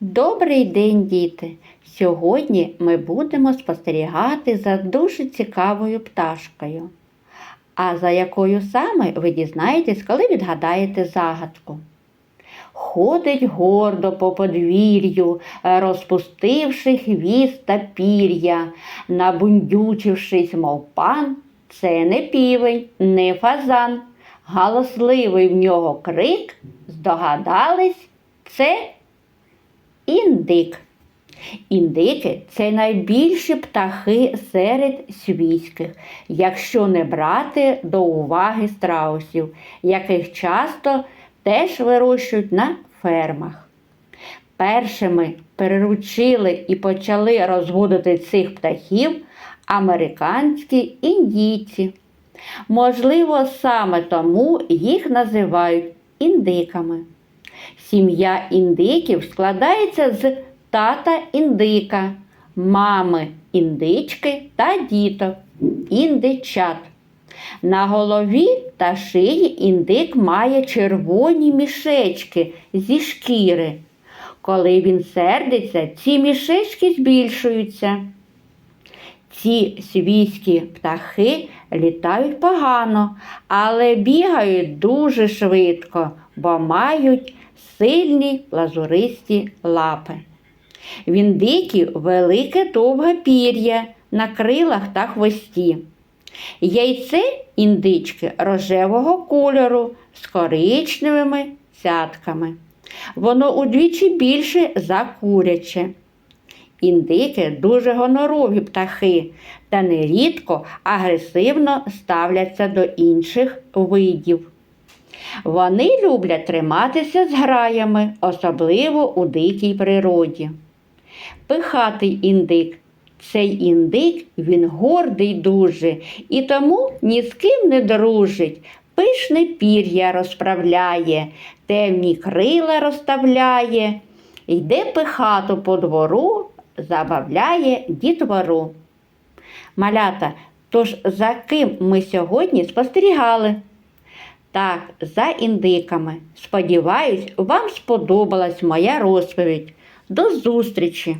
Добрий день, діти! Сьогодні ми будемо спостерігати за дуже цікавою пташкою. А за якою саме ви дізнаєтесь, коли відгадаєте загадку. Ходить гордо по подвір'ю, розпустивши хвіст та пір'я, набундючившись, мов пан, це не півень, не фазан. Галасливий в нього крик, здогадались, це індик. Індики це найбільші птахи серед свійських, якщо не брати до уваги страусів, яких часто теж вирощують на фермах. Першими переручили і почали розводити цих птахів американські індійці. Можливо, саме тому їх називають індиками. Сім'я індиків складається з тата індика, мами індички та діток індичат. На голові та шиї індик має червоні мішечки зі шкіри. Коли він сердиться, ці мішечки збільшуються. Ці свійські птахи літають погано, але бігають дуже швидко, бо мають сильні лазуристі лапи. В індиків велике довге пір'я на крилах та хвості. Яйце індички рожевого кольору з коричневими цятками. Воно удвічі більше за куряче. Індики дуже гонорові птахи та нерідко агресивно ставляться до інших видів. Вони люблять триматися з граями, особливо у дикій природі. Пихатий індик. Цей індик він гордий дуже і тому ні з ким не дружить. Пишне пір'я розправляє, темні крила розставляє, йде пихато по двору, забавляє дітвору. Малята, тож за ким ми сьогодні спостерігали? Так, за індиками. Сподіваюсь, вам сподобалась моя розповідь. До зустрічі!